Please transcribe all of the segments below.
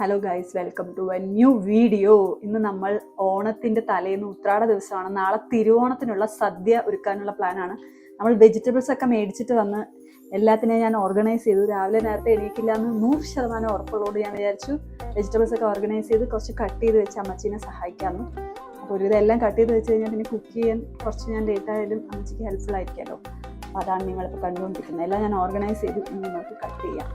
Hello guys welcome to a new video ഇന്ന് നമ്മൾ ഓണത്തിന്റെ തലേന്ന് ഉത്രാട ദിവസമാണ്. നാളെ തിരുവോണത്തിനുള്ള സദ്യ ഒരുക്കാനുള്ള പ്ലാനാണ്. നമ്മൾ വെജിറ്റബിൾസ് ഒക്കെ മേടിച്ചിട്ട് വന്ന് എല്ലാത്തിനെയും ഞാൻ ഓർഗനൈസ് ചെയ്തു. രാവിലെ നേരത്തെ എണീക്കില്ല എന്ന് നൂറ് ശതമാനം ഉറപ്പുള്ളതുകൊണ്ട് ഞാൻ വിചാരിച്ചു വെജിറ്റബിൾസ് ഒക്കെ ഓർഗനൈസ് ചെയ്ത് കുറച്ച് കട്ട് ചെയ്ത് വെച്ച് അമ്മച്ചീനെ സഹായിക്കാമെന്ന്. അപ്പോൾ ഒരു ഇതെല്ലാം കട്ട് ചെയ്ത് വെച്ച് കഴിഞ്ഞാൽ പിന്നെ കുക്ക് ചെയ്യാൻ കുറച്ച് ഞാൻ ലേറ്റ് ആയാലും അമ്മച്ചിക്ക് ഹെൽപ്ഫുൾ ആയിരിക്കുമല്ലോ അപ്പോൾ അതാണ് നിങ്ങളിപ്പോൾ കണ്ടുകൊണ്ടിരിക്കുന്നത്. എല്ലാം ഞാൻ ഓർഗനൈസ് ചെയ്തു. നമുക്ക് കട്ട് ചെയ്യാം.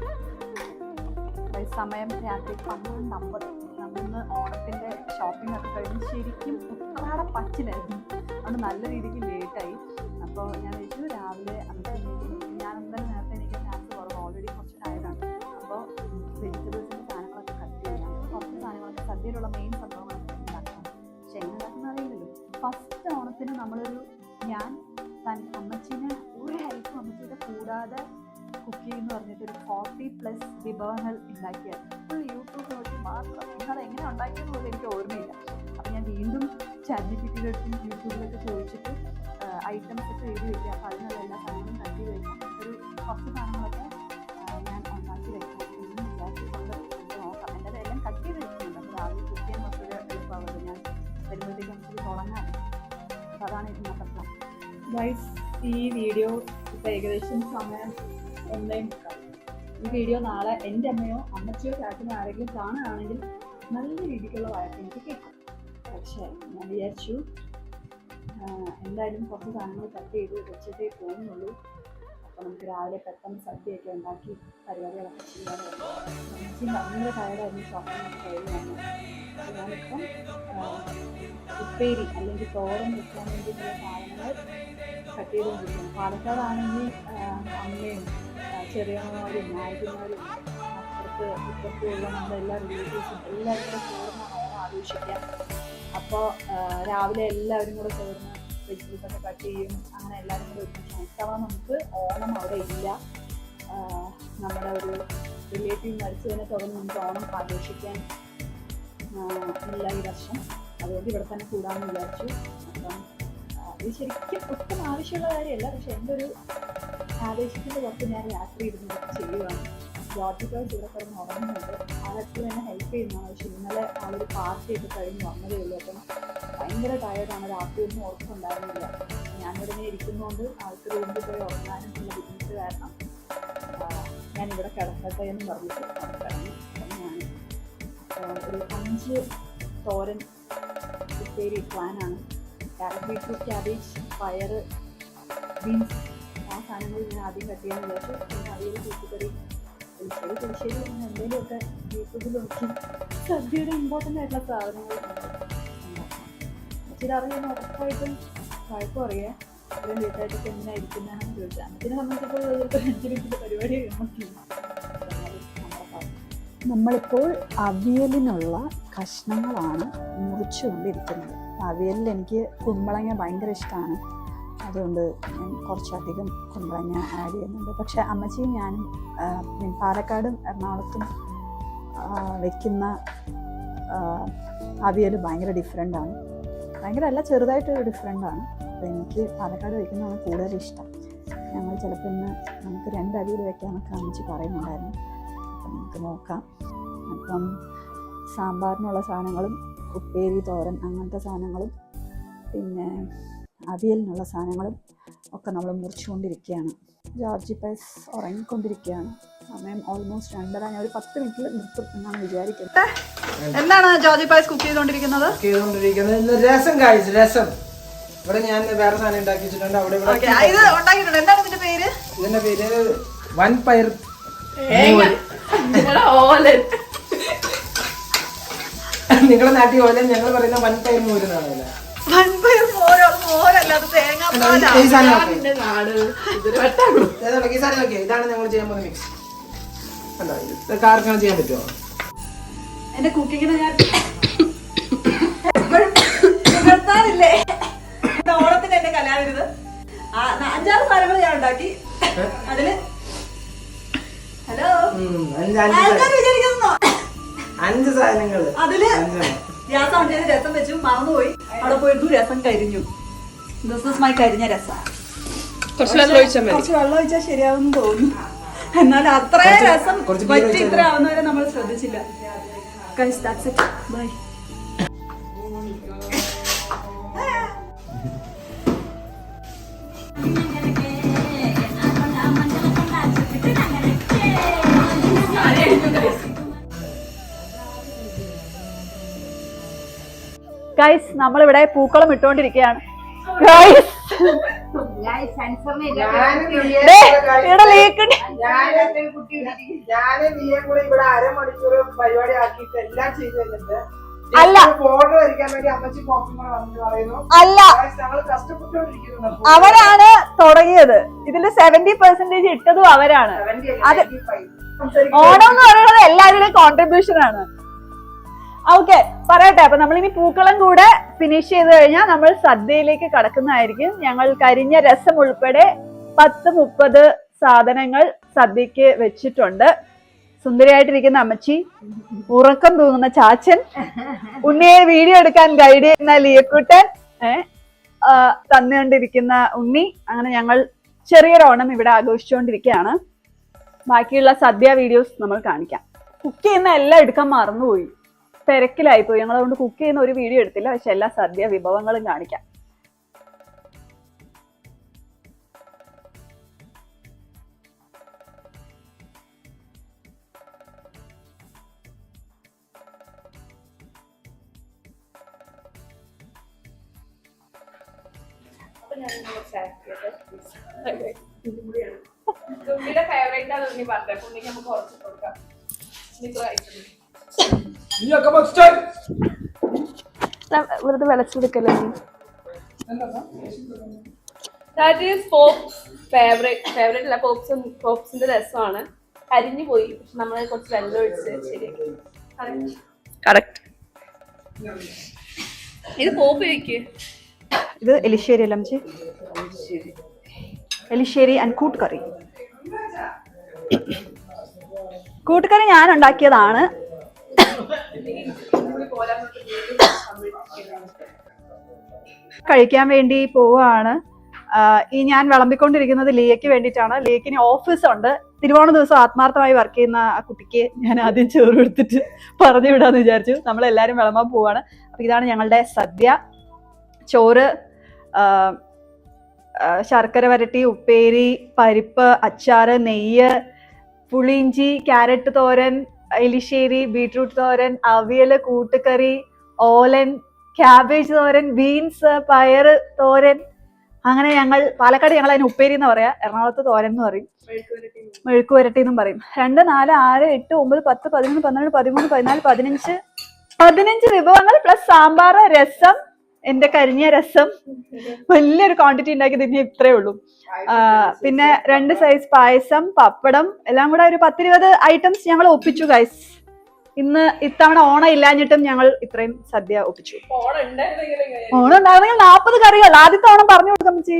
സമയം രാത്രി പന്ത്രണ്ട് അമ്പത് അന്ന് ഓണത്തിന്റെ ഷോപ്പിംഗ് ഒക്കെ കഴിഞ്ഞ് ശരിക്കും ഉത്രാട പച്ചിലായിരുന്നു. അതുകൊണ്ട് നല്ല രീതിക്ക് ലേറ്റായി അപ്പോൾ ഞാൻ വിളിച്ചു രാവിലെ അന്നത്തെ ഞാൻ എന്തായാലും നേരത്തെ എനിക്ക് ചാൻസ് കുറവ്. ഓൾറെഡി കുറച്ച് ടയർഡാണ് അപ്പോൾ വെജിറ്റബിൾസിന്റെ സാധനങ്ങളൊക്കെ കട്ട് ചെയ്യാം കുറച്ച് സാധനങ്ങളൊക്കെ സദ്യയിലുള്ള മെയിൻ സംഭവങ്ങളൊക്കെ ഉണ്ടാക്കണം. പക്ഷെ അറിയില്ലല്ലോ. ഫസ്റ്റ് ഓണത്തിന് നമ്മളൊരു ഞാൻ തൻ അമ്മച്ചീനെ ഒരു ഹെൽപ്പ് അമ്മച്ചിയുടെ കൂടാതെ കുക്കിംഗ് എന്ന് പറഞ്ഞിട്ട് ഒരു ഫോർട്ടി പ്ലസ് വിഭവങ്ങൾ ഉണ്ടാക്കിയായിരുന്നു ഫുൾ യൂട്യൂബ് നോക്കി മാത്രം നിങ്ങൾ എങ്ങനെ ഉണ്ടാക്കിയെന്ന് പോലും എനിക്ക് ഓർമ്മയില്ല. അപ്പം ഞാൻ വീണ്ടും ചാറ്റ് ജി പി ടിയിലെടുത്തും യൂട്യൂബിലൊക്കെ ചോദിച്ചിട്ട് ഐറ്റംസ് ഒക്കെ എഴുതി വെക്കുക. അപ്പോൾ അതിനുള്ള എല്ലാ സാധനങ്ങളും കണ്ടി വയ്ക്കാം ഒരു കുറച്ച് സാധനങ്ങളൊക്കെ അതാണ് ഈ വീഡിയോ ഏകദേശം സമയം ഒന്നേ മുക്കാൽ. ഈ വീഡിയോ നാളെ എന്റെ അമ്മയോ അമ്മച്ചിയോ ചാച്ചനോ ആരെങ്കിലും കാണുകയാണെങ്കിൽ നല്ല രീതിക്കുള്ള വായ്പ എനിക്ക് കേൾക്കും. പക്ഷേ ഞാൻ വിചാരിച്ചു എന്തായാലും കുറച്ച് സാധനങ്ങൾ കട്ട് ചെയ്ത് വെച്ചിട്ടേ പോകുന്നുള്ളൂ. നമുക്ക് രാവിലെ പെട്ടെന്ന് സദ്യയൊക്കെ ഉണ്ടാക്കി പരിപാടികളൊക്കെ ചെയ്യാതെ എനിക്ക് ഭയങ്കര ടയർഡായിരുന്നു ഷോപ്പിംഗ് കഴിയുകയാണ് ഞാനിപ്പം ഉപ്പേരി അല്ലെങ്കിൽ തോരൻ വെക്കാൻ വേണ്ടിയിട്ടുള്ള സാധനങ്ങൾ കട്ട് ചെയ്തുകൊണ്ടിരിക്കുന്നു. പാലക്കാടാണെങ്കിൽ അമ്മയും ചെറിയമ്മമാരും നായകന്മാരും അപ്പുറത്ത് ഇപ്പുറത്തുള്ള നമ്മുടെ എല്ലാ റിലേറ്റീവ്സും എല്ലാവരും കൂടെ ചേർന്ന് ആഘോഷിക്കുക ആഘോഷിക്കാം അപ്പോൾ രാവിലെ എല്ലാവരും കൂടെ ചേർന്ന് വെജിറ്റബിൾസ് ഒക്കെ കട്ട് ചെയ്യും. അങ്ങനെ എല്ലാവരും കൂടെ ഒരുമിച്ച് ഇത്തവണ നമുക്ക് ഓണം അവിടെ ഇല്ല. നമ്മുടെ ഒരു റിലേറ്റീവ് മരിച്ചതിനെ തുടർന്ന് നമുക്ക് ഓണം ആഘോഷിക്കാൻ ഇല്ല ഈ വർഷം. അതുകൊണ്ട് ഇവിടെ തന്നെ കൂടാമെന്ന് വിചാരിച്ചു. അപ്പം ഇത് ശരിക്കും ഒട്ടും ആവശ്യമുള്ള കാര്യമല്ല. പക്ഷെ എന്റെ ഒരു ആവേശത്തിന്റെ പുറത്ത് ഞാൻ രാത്രി ഇരുന്ന് ചെയ്യുവാണ്. ചെയ്യുകയാണ് ജോർജ് ഗേൾസ് ഇവിടെ കിടന്ന് ഉറങ്ങുന്നുണ്ട്. ആ ആളെപ്പോഴും എന്നെ ഹെൽപ്പ് ചെയ്യുന്നതാണ്. പക്ഷെ ഇന്നലെ ആ ഒരു പാർട്ടി ഒക്കെ കഴിഞ്ഞ് വന്നതേ ഉള്ളൂ. അപ്പം ഭയങ്കര ടയർഡാണ് രാത്രി ഒന്നും ഉറപ്പുണ്ടായിരുന്നില്ല ഞാനിവിടെ ഇരിക്കുന്നതുകൊണ്ട് ആൾക്ക് റൂമിൽ പോയി ഉറങ്ങാനും ഉള്ള ബുദ്ധിമുട്ട് കാരണം ഞാനിവിടെ കിടക്കട്ടെ എന്ന് പറഞ്ഞിട്ട് ഒരു അഞ്ച് തോരൻ ഉപ്പേരി പ്ലാനാണ് ക്യാരറ്റ് ക്യാബേജ് പയർ ബീൻസ് ആ സാധനങ്ങൾ ഞാൻ ആദ്യം കട്ട് ചെയ്യാൻ വിചാരിച്ചു. പിന്നെ അവിയൽ കൂട്ടുകറി പുളിശ്ശേരി പുളിശ്ശേരി എന്തെങ്കിലുമൊക്കെ യൂട്യൂബിൽ നോക്കി സദ്യയുടെ ഇമ്പോർട്ടന്റ് ആയിട്ടുള്ള സാധനങ്ങൾ അറിയുന്ന ഉറപ്പായിട്ടും വഴക്കും അറിയാം ഇത്രയും വീട്ടായിട്ട് എങ്ങനെ ചോദിച്ചാൽ അതിനെ സംബന്ധിച്ചപ്പോൾ ചിലപ്പോൾ അഞ്ച് മിനിറ്റിന്റെ പരിപാടി നമ്മളിപ്പോൾ അവിയലിനുള്ള കഷ്ണങ്ങളാണ് മുറിച്ചുകൊണ്ടിരിക്കുന്നത്. അവിയലിൽ എനിക്ക് കുമ്പളങ്ങ ഭയങ്കര ഇഷ്ടമാണ്. അതുകൊണ്ട് ഞാൻ കുറച്ചധികം കുമ്പളങ്ങ ആഡ് ചെയ്യുന്നുണ്ട്. പക്ഷേ അമ്മച്ചിയും ഞാനും പാലക്കാടും എറണാകുളത്തും വയ്ക്കുന്ന അവിയൽ ഭയങ്കര ഡിഫറെന്റ് ആണ്. ഭയങ്കര അല്ല ചെറുതായിട്ട് ഡിഫറെന്റ് ആണ്. അപ്പോൾ എനിക്ക് പാലക്കാട് വയ്ക്കുന്നതാണ് കൂടുതൽ ഇഷ്ടം. ഞങ്ങൾ ചിലപ്പോൾ ഇന്ന് നമുക്ക് രണ്ട് വെക്കാമെന്നൊക്കെ അമ്മച്ചി പറയുന്നുണ്ടായിരുന്നു. അപ്പം നമുക്ക് നോക്കാം. അപ്പം സാമ്പാറിനുള്ള സാധനങ്ങളും ഉപ്പേരി തോരൻ അങ്ങനത്തെ സാധനങ്ങളും പിന്നെ അവിയലിനുള്ള സാധനങ്ങളും ഒക്കെ നമ്മൾ മുറിച്ചുകൊണ്ടിരിക്കുകയാണ്. ജോർജി പൈസ് ഉറങ്ങിക്കൊണ്ടിരിക്കുകയാണ്. സമയം ഓൾമോസ്റ്റ് രണ്ടര ഞാൻ ഒരു പത്ത് മിനിറ്റിൽ നിർത്തും എന്നാണ് വിചാരിക്കുന്നത്. എന്താണ് ജോജി പായസ് കുക്ക് ചെയ്തുകൊണ്ടിരിക്കുന്നത്? ചെയ്തുകൊണ്ടിരിക്കുന്നത് ഇന്ന് രസം കഴിച്ചു രസം. ഇവിടെ ഞാൻ വേറെ സാധനം ഉണ്ടാക്കി വെച്ചിട്ടുണ്ട് അവിടെ ഇത് ഉണ്ടാക്കിയിട്ടുണ്ട്. എന്താണ് ഇതിന്റെ പേര്? ഇതിന്റെ പേര് വൻ പയർ നിങ്ങളുടെ നാട്ടിൽ പോലെ ഞങ്ങൾ പറയുന്ന വൻ പയർ മോര് ഇതാണ് ഞങ്ങൾ ചെയ്യാൻ പോകുന്ന മിക്സ് അല്ല ഇതൊക്കെ ആർക്കാണ് ചെയ്യാൻ പറ്റുമോ? എന്റെ കുക്കിങ്ങിനെ ഞാൻ പുകഴ്ത്താറില്ലേ എന്റെ ഓണത്തിന് എന്നെ കലാവിരുത്. അഞ്ചാറ് സാധനങ്ങൾ ഞാൻ ഉണ്ടാക്കി. അതിൽ ഹലോ? ആൾക്കാർ വിചാരിക്കുന്നോ അഞ്ച് സാധനങ്ങൾ അതിൽ രസം ചെയ്ത് രസം വെച്ചു മറന്നുപോയി. അവിടെ പോയിരുന്നു രസം കരിഞ്ഞു. ദിസ് ഇസ് മൈ കരിഞ്ഞ രസം. കുറച്ച് വെള്ളം ഒഴിച്ചാൽ കുറച്ച് വെള്ളം ഒഴിച്ചാൽ ശരിയാവുമെന്ന് തോന്നുന്നു. എന്നാൽ അത്രയും രസം കുറച്ച് പറ്റി ഇത്ര ആവുന്നവരെ നമ്മൾ ശ്രദ്ധിച്ചില്ല. Guys, that's it. Bye. Guys നമ്മളിവിടെ പൂക്കളം ഇട്ടുകൊണ്ടിരിക്കുകയാണ് ഗൈസ് ഞാനും നീയും ദേ, കൂടെ ഇവിടെ അരമണിക്കൂർ പരിപാടി ആക്കിയിട്ട് എല്ലാം ചെയ്തു കഴിഞ്ഞിട്ട് അല്ല. അല്ല. അവരാണ് തുടങ്ങിയത്. ഇതിന്റെ സെവന്റി പെർസെന്റേജ് ഇട്ടതും അവരാണ്. അത് ഓണം എന്ന് പറയുന്നത് എല്ലാവരുടെയും കോൺട്രിബ്യൂഷൻ ആണ്. ഓക്കെ പറയട്ടെ. അപ്പൊ നമ്മളിനി പൂക്കളം കൂടെ ഫിനിഷ് ചെയ്ത് കഴിഞ്ഞാൽ നമ്മൾ സദ്യയിലേക്ക് കടക്കുന്നതായിരിക്കും. ഞങ്ങൾ കരിഞ്ഞ രസം ഉൾപ്പെടെ പത്ത് മുപ്പത് സാധനങ്ങൾ സദ്യക്ക് വെച്ചിട്ടുണ്ട്. സുന്ദരിയായിട്ടിരിക്കുന്ന അമ്മച്ചി ഉറക്കം തൂങ്ങുന്ന ചാച്ചൻ ഉണ്ണിയെ വീഡിയോ എടുക്കാൻ ഗൈഡ് ചെയ്യുന്ന ലിയക്കുട്ടൻ തന്നുകൊണ്ടിരിക്കുന്ന ഉണ്ണി. അങ്ങനെ ഞങ്ങൾ ചെറിയൊരു ഓണം ഇവിടെ ആഘോഷിച്ചുകൊണ്ടിരിക്കുകയാണ്. ബാക്കിയുള്ള സദ്യ വീഡിയോസ് നമ്മൾ കാണിക്കാം. കുക്ക് ചെയ്യുന്ന എല്ലാം എടുക്കാൻ മറന്നുപോയി. തിരക്കിലായിപ്പോയി. ഞങ്ങൾ അതുകൊണ്ട് കുക്ക് ചെയ്യുന്ന ഒരു വീഡിയോ എടുത്തില്ല. പക്ഷെ എല്ലാ സദ്യ വിഭവങ്ങളും കാണിക്കാം. ഫേവറേറ്റ് ആണ് പറഞ്ഞത് ഉണ്ണിക്ക് നമുക്ക് കുറച്ച് കൊടുക്കാം. വെറുതെ വിളച്ചെടുക്കല്ലേ that is pops favourite favourite അല്ല പോപ്സ് പോപ്സിന്റെ രസമാണ്. കരിഞ്ഞു പോയി പക്ഷെ നമ്മൾ കുറച്ച് വെള്ളം ഒഴിച്ച് ശരിയാക്കി. കറക്റ്റ് ഇത് പോപ്പ് ഇത് എലിശ്ശേരി അല്ല അമ്മച്ചി? എലിശ്ശേരി ആൻഡ് കൂട്ടുകറി. കൂട്ടുകറി ഞാൻ ഉണ്ടാക്കിയതാണ്. കഴിക്കാൻ വേണ്ടി ആഹ് ഈ ഞാൻ വിളമ്പിക്കൊണ്ടിരിക്കുന്നത് ലിയയ്ക്ക് വേണ്ടിയിട്ടാണ്. ലിയക്കിന് ഓഫീസ് ഉണ്ട്. തിരുവോണ ദിവസം ആത്മാർത്ഥമായി വർക്ക് ചെയ്യുന്ന ആ കുട്ടിക്ക് ഞാൻ ആദ്യം ചോറ് എടുത്തിട്ട് പറഞ്ഞു വിടാന്ന് വിചാരിച്ചു. നമ്മളെല്ലാവരും വിളമ്പാൻ പോവാണ് അപ്പൊ ഇതാണ് ഞങ്ങളുടെ സദ്യ. ചോറ് ശർക്കര വരട്ടി ഉപ്പേരി പരിപ്പ് അച്ചാറ് നെയ്യ് പുളിഞ്ചി ക്യാരറ്റ് തോരൻ എലിശ്ശേരി ബീട്രൂട്ട് തോരൻ അവിയൽ കൂട്ടുകറി ഓലൻ ക്യാബേജ് തോരൻ ബീൻസ് പയർ തോരൻ. അങ്ങനെ ഞങ്ങൾ പാലക്കാട് ഞങ്ങൾ അതിന് ഉപ്പേരി എന്ന് പറയാം. എറണാകുളത്ത് തോരൻ എന്ന് പറയും. മെഴുക്ക് വരട്ടി എന്നും പറയും. രണ്ട് നാല് ആറ് എട്ട് ഒമ്പത് പത്ത് പതിനൊന്ന് പന്ത്രണ്ട് പതിമൂന്ന് പതിനാല് പതിനഞ്ച്. പതിനഞ്ച് വിഭവങ്ങൾ പ്ലസ് സാമ്പാർ രസം എന്റെ കരിഞ്ഞ രസം. വലിയൊരു ക്വാണ്ടിറ്റി ഉണ്ടാക്കി തന്നെ ഇത്രേ ഉള്ളൂ. പിന്നെ രണ്ട് സൈസ് പായസം പപ്പടം എല്ലാം കൂടെ ഒരു പത്തിരുപത് ഐറ്റംസ് ഞങ്ങൾ ഒപ്പിച്ചു ഗൈസ് ഇന്ന് ഇത്തവണ ഓണം ഇല്ലാഞ്ഞിട്ടും ഞങ്ങൾ ഇത്രയും സദ്യ ഒപ്പിച്ചു. ഓണം ഉണ്ടായിരുന്നെങ്കിൽ നാപ്പത് കറികൾ. ആദ്യത്തെ ഓണം പറഞ്ഞു കൊടുക്കാം ചേച്ചി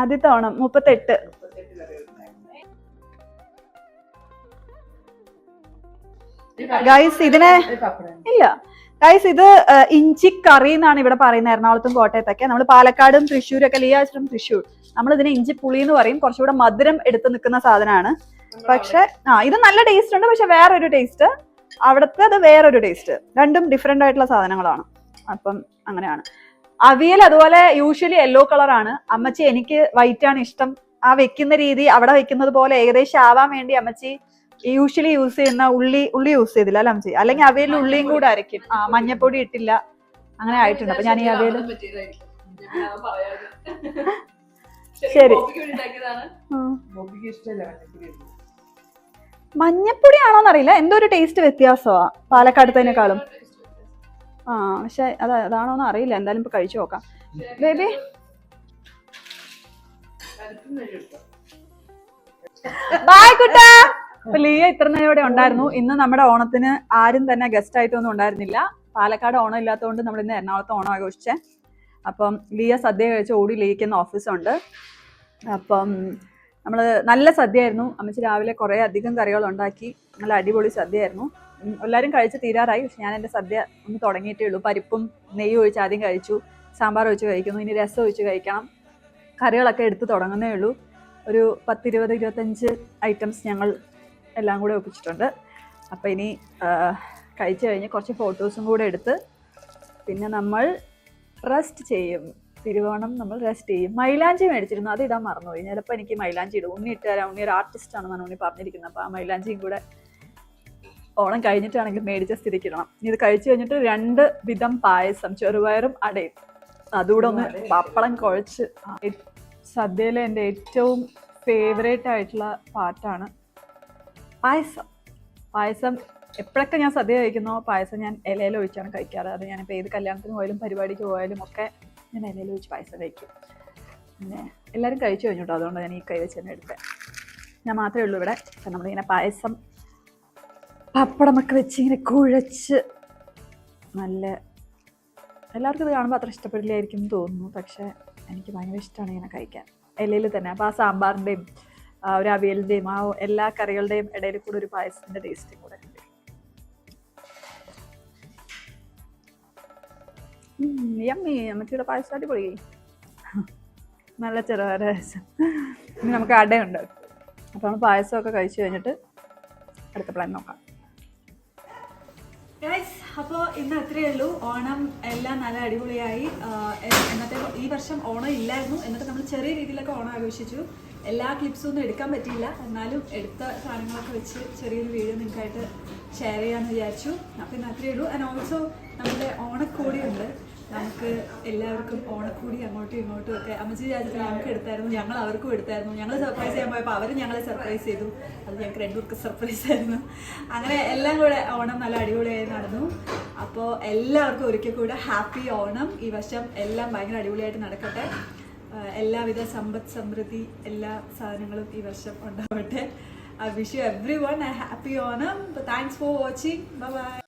ആദ്യത്തെ ഓണം മുപ്പത്തെട്ട്. ഗൈസ് ഇതിനെ ഇല്ല. ഗൈസ് ഇത് ഇഞ്ചി കറി എന്നാണ് ഇവിടെ പറയുന്നത് എറണാകുളത്തും കോട്ടയത്തൊക്കെ. നമ്മൾ പാലക്കാടും തൃശ്ശൂരൊക്കെ ലിയാശ്രം തൃശ്ശൂർ. നമ്മൾ ഇതിനെ ഇഞ്ചി പുളി എന്ന് പറയും. കുറച്ചുകൂടെ മധുരം എടുത്ത് നിൽക്കുന്ന സാധനമാണ്. പക്ഷെ ആ ഇത് നല്ല ടേസ്റ്റ് ഉണ്ട്. പക്ഷെ വേറൊരു ടേസ്റ്റ് അവിടുത്തെ അത് വേറൊരു ടേസ്റ്റ് രണ്ടും ഡിഫറെന്റ് ആയിട്ടുള്ള സാധനങ്ങളാണ്. അപ്പം അങ്ങനെയാണ്. അവിയൽ അതുപോലെ യൂഷ്വലി യെല്ലോ കളറാണ് അമ്മച്ചി എനിക്ക് വൈറ്റ് ആണ് ഇഷ്ടം. ആ വെക്കുന്ന രീതി അവിടെ വെക്കുന്നത് പോലെ ഏകദേശം ആവാൻ വേണ്ടി അമ്മച്ചി യൂഷ്വലി യൂസ് ചെയ്യുന്ന ഉള്ളി ഉള്ളി യൂസ് ചെയ്തില്ല അല്ല അമ്മച്ചി? അല്ലെങ്കിൽ അവയിൽ ഉള്ളിയും കൂടെ അരയ്ക്കും. ആ മഞ്ഞപ്പൊടി. ഇട്ടില്ല. അങ്ങനെ ആയിട്ടുണ്ട്. അപ്പൊ ഞാൻ ഈ അവയിൽ ശരി. ഇഷ്ടമല്ല മഞ്ഞപ്പൊടി മഞ്ഞപ്പൊടി ആണോന്ന് അറിയില്ല എന്തോ ഒരു ടേസ്റ്റ് വ്യത്യാസമാ പാലക്കാടത്തേനേക്കാളും ആ പക്ഷെ അത് അതാണോന്ന് അറിയില്ല എന്തായാലും ഇപ്പൊ കഴിച്ചു നോക്കാം. ബേബി? ബായ് കുട്ടാ. ലിയ ഇത്ര നേരം ഇവിടെ ഉണ്ടായിരുന്നു. ഇന്ന് നമ്മുടെ ഓണത്തിന് ആരും തന്നെ ഗസ്റ്റ് ആയിട്ടൊന്നും ഉണ്ടായിരുന്നില്ല. പാലക്കാട് ഓണം ഇല്ലാത്തതുകൊണ്ട് നമ്മൾ ഇന്ന് എറണാകുളത്ത് ഓണം ആഘോഷിച്ചേ. അപ്പം ലിയ സദ്യ കഴിച്ച് ഓടി ലിയക്കുന്ന ഓഫീസുണ്ട് അപ്പം നമ്മൾ നല്ല സദ്യയായിരുന്നു. അമ്മച്ചി രാവിലെ കുറേ അധികം കറികൾ ഉണ്ടാക്കി. നല്ല അടിപൊളി സദ്യയായിരുന്നു. എല്ലാവരും കഴിച്ച് തീരാറായി. പക്ഷെ ഞാൻ എന്റെ സദ്യ ഒന്ന് തുടങ്ങിയിട്ടേ ഉള്ളൂ. പരിപ്പും നെയ്യ് ഒഴിച്ച് ആദ്യം കഴിച്ചു. സാമ്പാർ ഒഴിച്ച് കഴിക്കുന്നു. ഇനി രസം ഒഴിച്ച് കഴിക്കണം. കറികളൊക്കെ എടുത്ത് തുടങ്ങുന്നേ ഉള്ളൂ. ഒരു പത്തിരുപത് ഇരുപത്തഞ്ച് ഐറ്റംസ് ഞങ്ങൾ എല്ലാം കൂടെ ഒപ്പിച്ചിട്ടുണ്ട്. അപ്പോൾ ഇനി കഴിച്ചു കഴിഞ്ഞ് കുറച്ച് ഫോട്ടോസും കൂടെ എടുത്ത് പിന്നെ നമ്മൾ റെസ്റ്റ് ചെയ്യും. തിരുവോണം നമ്മൾ റെസ്റ്റ് ചെയ്യും. മൈലാഞ്ചി മേടിച്ചിരുന്നു. അത് ഇടാൻ മറന്നുപോയി. ചിലപ്പോൾ എനിക്ക് മൈലാഞ്ചി ഇടും. ഉണ്ണി ഇട്ട് തരാം ഉണ്ണി ഒരു ആർട്ടിസ്റ്റ് ആണെന്നാണ് ഉണ്ണി പറഞ്ഞിരിക്കുന്നത്. അപ്പോൾ ആ മൈലാഞ്ചിയും കൂടെ ഓണം കഴിഞ്ഞിട്ടാണെങ്കിൽ മേടിച്ച സ്ഥിതിക്ക് ഇടണം. ഇത് കഴിച്ചു കഴിഞ്ഞിട്ട് രണ്ട് വിധം പായസം ചെറുപയറും അടയും. അതുകൂടെ ഒന്ന് പപ്പടം കുഴച്ച് സദ്യയിലെ എന്റെ ഏറ്റവും ഫേവറേറ്റ് ആയിട്ടുള്ള പാട്ടാണ് പായസം. പായസം എപ്പോഴൊക്കെ ഞാൻ സദ്യ കഴിക്കുന്നോ പായസം ഞാൻ ഇലയിൽ ഒഴിച്ചാണ് കഴിക്കാറ്. അത് ഞാനിപ്പോൾ ഏത് കല്യാണത്തിന് പോയാലും പരിപാടിക്ക് പോയാലും ഒക്കെ ഞാൻ ഇലയിൽ ഒഴിച്ച് പായസം കഴിക്കും. പിന്നെ എല്ലാവരും കഴിച്ചു കഴിഞ്ഞു കേട്ടോ അതുകൊണ്ട് ഞാൻ ഈ കൈ വെച്ച് തന്നെ എടുത്തത് ഞാൻ മാത്രമേ ഉള്ളൂ ഇവിടെ. നമ്മളിങ്ങനെ പായസം പപ്പടമൊക്കെ വെച്ച് ഇങ്ങനെ കുഴച്ച് നല്ല എല്ലാവർക്കും ഇത് കാണുമ്പോൾ അത്ര ഇഷ്ടപ്പെടില്ലായിരിക്കും എന്ന് തോന്നുന്നു. പക്ഷേ എനിക്ക് ഭയങ്കര ഇഷ്ടമാണ് ഇങ്ങനെ കഴിക്കാൻ. ഇലയിൽ തന്നെ. അപ്പോൾ ആ സാമ്പാറിന്റെയും ഒരു അവിയലിന്റെയും ആ എല്ലാ കറികളുടെയും ഇടയിൽ കൂടെ ഒരു പായസത്തിന്റെ ടേസ്റ്റും കൂടെ. യമ്മി അമ്മച്ചിയുടെ പായസം അടിപൊളി നല്ല ചെറുപയർ പായസം. നമുക്ക് അടയുണ്ട്. അപ്പോൾ നമ്മൾ പായസമൊക്കെ കഴിച്ചു കഴിഞ്ഞിട്ട് അടുത്ത പ്ലാൻ നോക്കാം. അപ്പോൾ ഇന്ന് അത്രയേ ഉള്ളൂ. ഓണം എല്ലാം നല്ല അടിപൊളിയായി. എന്നത്തെ ഈ വർഷം ഓണം ഇല്ലായിരുന്നു. എന്നിട്ട് നമ്മൾ ചെറിയ രീതിയിലൊക്കെ ഓണം ആഘോഷിച്ചു. എല്ലാ ക്ലിപ്സും ഒന്നും എടുക്കാൻ പറ്റിയില്ല. എന്നാലും എടുത്ത സാധനങ്ങളൊക്കെ വെച്ച് ചെറിയൊരു വീഡിയോ നിങ്ങൾക്കായിട്ട് ഷെയർ ചെയ്യാമെന്ന് വിചാരിച്ചു. അപ്പം ഇന്ന് അത്രയേ ഉള്ളൂ. ആൻഡ് ഓൾസോ നമ്മുടെ ഓണക്കോടിയുണ്ട് നമുക്ക് എല്ലാവർക്കും ഓണക്കോടി അങ്ങോട്ടും ഇങ്ങോട്ടും ഒക്കെ അമ്മച്ചി രാജ്യത്തിൽ ഞങ്ങൾക്ക് എടുത്തായിരുന്നു. ഞങ്ങൾ അവർക്കും എടുത്തായിരുന്നു. ഞങ്ങൾ സർപ്രൈസ് ചെയ്യാൻ പോയപ്പോൾ അവർ ഞങ്ങളെ സർപ്രൈസ് ചെയ്തു. അത് ഞങ്ങൾക്ക് രണ്ടുപേർക്ക് സർപ്രൈസ് ആയിരുന്നു. അങ്ങനെ എല്ലാം കൂടെ ഓണം നല്ല അടിപൊളിയായി നടന്നു. അപ്പോൾ എല്ലാവർക്കും ഒരിക്കൽ കൂടെ ഹാപ്പി ഓണം. ഈ വർഷം എല്ലാം ഭയങ്കര അടിപൊളിയായിട്ട് നടക്കട്ടെ. എല്ലാവിധ സമ്പദ് സമൃദ്ധി എല്ലാ സാധനങ്ങളും ഈ വർഷം ഉണ്ടാവട്ടെ. I wish you everyone happy Onam thanks for watching bye